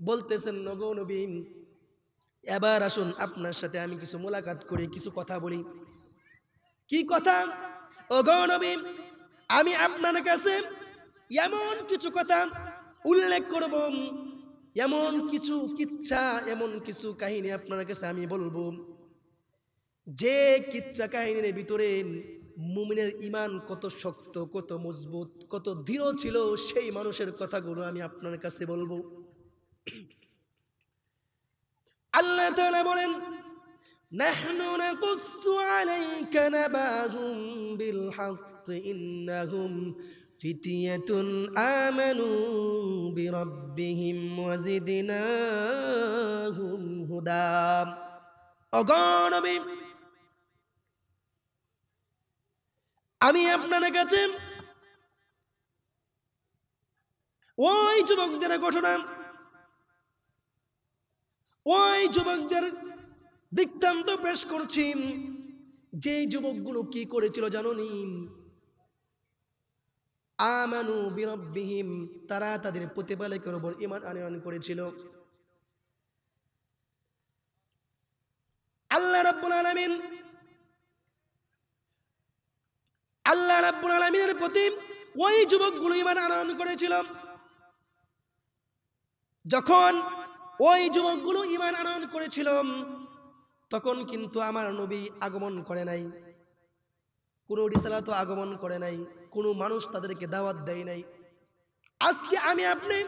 বলতেছেন নগো নবী এবার আসুন আপনার সাথে আমি কিছু মোলাকাত করি, কিছু কথা বলি। কি কথা? ও নবী, আমি আপনার কাছে এমন কিছু কথা উল্লেখ করব, এমন কিছু কিচ্ছা, এমন কিছু কাহিনী আপনার কাছে আমি বলব। যে কিচ্ছা কাহিনীর ভিতরে মুমিনের ইমান কত শক্ত, কত মজবুত, কত দৃঢ় ছিল, সেই মানুষের কথাগুলো আমি আপনার কাছে বলব। আল্লাহ তাআলা বলেন نحن نقص عليك نباهم بالحق إنهم فتية آمنوا بربهم وزدناهم هدى অগণবী আমি আপনার কাছে ওই যুবকদের ঘটনা ওই যুবকদের বৃত্তান্ত পেশ করছি। যে যুবকগুলো কি করেছিল জানোনি আমানু বিরব্বিহিম, তারা তাদের প্রতিপালকের উপর ইমান আনয়ন করেছিল। আল্লাহ রাব্বুল আলামিন, আল্লাহ রাব্বুল আলামিনের প্রতি ওই যুবকগুলো ইমান আনয়ন করেছিল। যখন ওই যুবকগুলো ইমান আনয়ন করেছিল। তখন কিন্তু আমার নবী আগমন করে নাই। কোনো রিসালা তো আগমন করে নাই। কোনো মানুষ তাদেরকে দাওয়াত দেয় নাই। আজকে আমি আপনি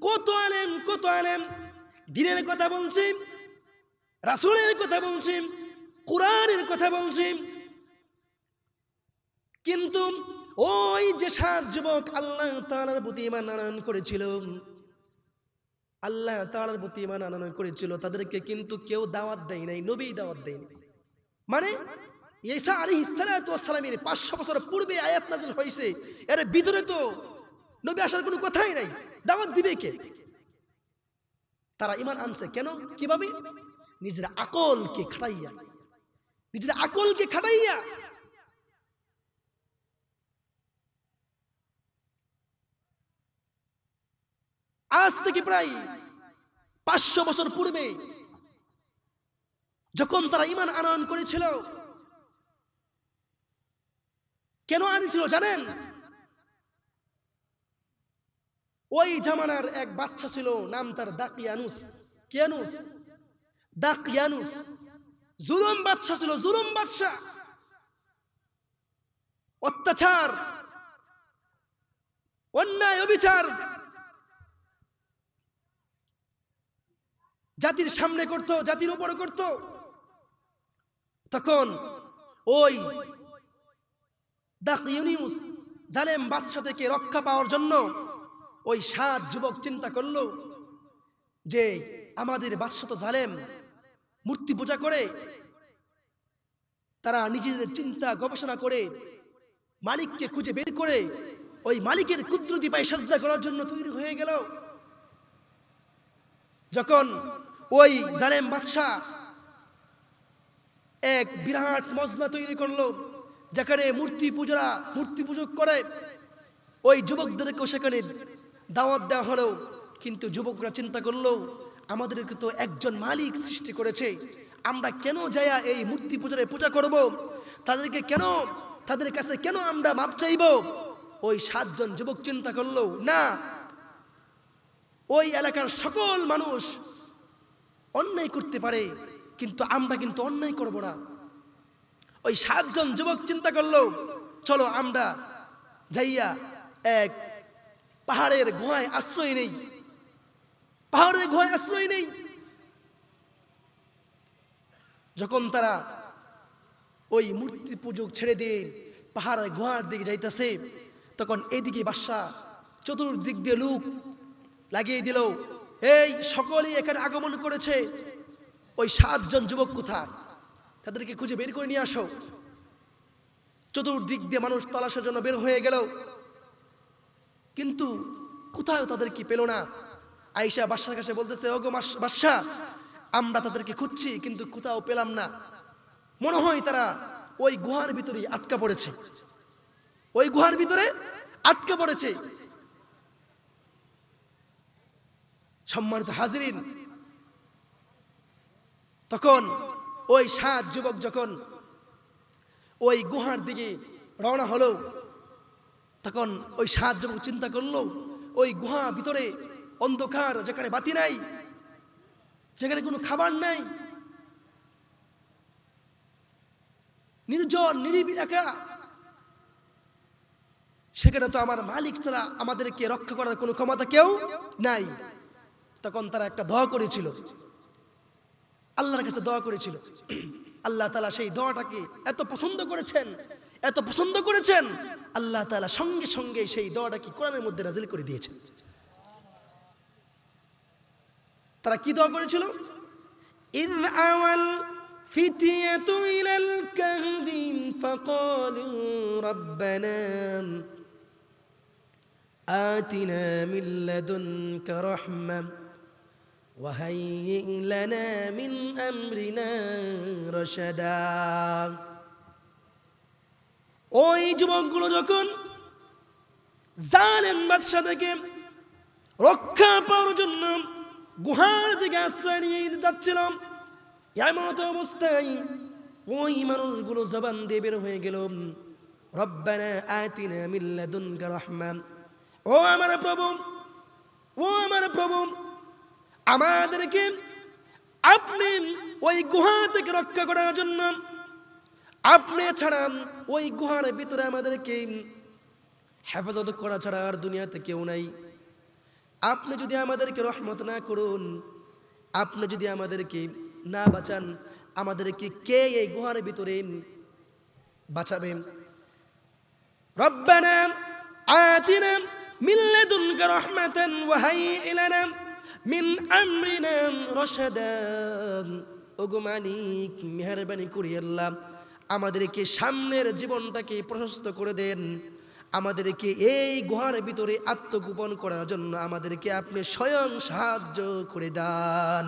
কত আলেম কত আলেম, দিনের কথা বলছি, রাসুলের কথা বলছি, কোরআনের কথা বলছি। কিন্তু ওই যে সাত যুবক আল্লাহ তাআলার প্রতি ইমান আনয়ন করেছিল আল্লাহ তাআলার প্রতি ইমান আনয়ন করেছিল, তাদেরকে কিন্তু কেউ দাওয়াত দেয় নাই, নবী দাওয়াত দেয় নাই। মানে ঈসা আলাইহিস সালাতু ওয়াস সালামের 500 বছর পূর্বে আয়াত নাযিল হয়েছে, এর ভিতরে তো নবী আসার কোনো কথাই নাই। দাওয়াত দিবে কে? তারা ইমান আনছে কেন? কীভাবে? নিজের আকলকে খাটাইয়া। নিজের আকলকে খাটাইয়া আজ থেকে প্রায় পাঁচশো বছর পূর্বে যখন তারা ইমান আনয়ন করেছিল, কেন আনছিল জানেন? ওই জামানার এক বাচ্চা ছিল, নাম তার দাকিয়ানুস। কিয়ানুস? দাকিয়ানুস। জুলুম বাদশা ছিল, জুলুম বাদশা। অত্যাচার, অন্যায়, অবিচার। জাতির সামনে করত, জাতির উপরে করত। তখন ওই ইউনিউস জালেম বাদশা থেকে রক্ষা পাওয়ার জন্য ওই সাত যুবক চিন্তা করল যে আমাদের বাদশা তো জালেম, মূর্তি পূজা করে তারা নিজেদের চিন্তা গবেষণা করে মালিককে খুঁজে বের করে ওই মালিকের কুদ্রুতি পায়ে সাজদা করার জন্য তৈরি হয়ে গেল। যখন ওই জালেম বাদশাহ এক বিরাট মজমা তৈরি করল, যেখানে মূর্তি পূজা মূর্তি পূজক করে। ওই যুবকদেরকেও সেখানে দাওয়াত দেওয়া হলো, কিন্তু যুবকরা চিন্তা করল, আমাদেরকে তো একজন মালিক সৃষ্টি করেছে, আমরা কেন যায়া এই মূর্তি পূজারে পূজা করব? তাদেরকে কেন, তাদের কাছে কেন আমরা মাপ চাইব? ওই সাতজন যুবক চিন্তা করল, না, ওই এলাকার সকল মানুষ অন্যায় করতে পারে, কিন্তু আমরা কিন্তু অন্যায় করব না। ওই সাতজন যুবক চিন্তা করল, চলো আমরা যাইয়া এক পাহাড়ের গুহায় আশ্রয় নেই। পাহাড়ের গুহায় আশ্রয় নেই। যখন তারা ওই মূর্তি পুজো ছেড়ে দিয়ে পাহাড়ের গুহার দিকে যাইতেছে, তখন এইদিকে বাদশা চতুর্দিক দিয়ে লোক লাগিয়ে দিল। এই সকলেই এখানে আগমন করেছে। ওই সাতজন যুবক কোথায়? তাদেরকে খুঁজে বের করে নিয়ে আসো। চতুর্দিক দিয়ে মানুষ তলাশের জন্য বের হয়ে গেল। কিন্তু কোথাও তাদের কি পেল না? আয়েশা বাদশার কাছে বলতেছে, ওগো বাদশা, আমরা তাদেরকে খুঁজছি, কিন্তু কোথাও পেলাম না। মনে হয় তারা ওই গুহার ভিতরে আটকা পড়েছে। ওই গুহার ভিতরে আটকা পড়েছে। সম্মানিত হাজিরিন, তখন ওই সাত যুবক যখন ওই গুহার দিকে রওনা হলো, তখন ওই সাত যুবক চিন্তা করল, ওই গুহা ভিতরে অন্ধকার, যেখানে বাতি নাই, যেখানে কোনো খাবার নাই, নির্জন, নিরিবিল একা। সেখানে তো আমার মালিক ছাড়া আমাদেরকে রক্ষা করার কোনো ক্ষমতা কেউ নাই। তখন তারা একটা দোয়া করেছিল আল্লাহর কাছে দোয়া করেছিল আল্লাহ তালা সেই দোয়াটাকে এত পছন্দ করেছেন এত পছন্দ করেছেন আল্লাহ তালা সঙ্গে সঙ্গে সেই দোয়াটাকে কোরআনের মধ্যে নাজিল করে দিয়েছেন তারা কি দোয়া করেছিল إذ أوى الفتية إلى الكهف فقالوا ربنا آتنا من لدنك رحمة وهيئ لنا من أمرنا رشدا ওই যুবকগুলো যখন জালেম বাদশাহ থেকে রক্ষা পাওয়ার জন্য গুহার দিকে আশ্রয় নিয়ে যাচ্ছিল এমন অবস্থায় ওই মানুষগুলো জবান দিয়ে বের হয়ে গেল রব্বানা আতিনা মিন লাদুনকা রাহমা ও আমার প্রভু ও আমার প্রভু আমাদেরকে আপনি ওই গুহা থেকে রক্ষা করার জন্য, আপনি ছাড়া ওই গুহার ভিতরে আমাদেরকে হেফাজত করা ছাড়া আর দুনিয়াতে কেউ নাই। আপনি যদি আমাদেরকে রহমত না করুন, আপনি যদি আমাদেরকে না বাঁচান, আমাদেরকে কে এই গুহার ভিতরে বাঁচাবেন? রব্বানা আতিনা মিন লাদুনকা রাহমাতান ওয়া হাইয়্ লানা মিন আমরিনাম রাশাদা ওগো মালিক, মেহরবানি করে আল্লাহ, আমাদেরকে সামনের জীবনটাকে প্রশস্ত করে দেন। আমাদেরকে এই গুহার ভিতরে আত্মগোপন করার জন্য আমাদেরকে আপনি স্বয়ং সাহায্য করে দান।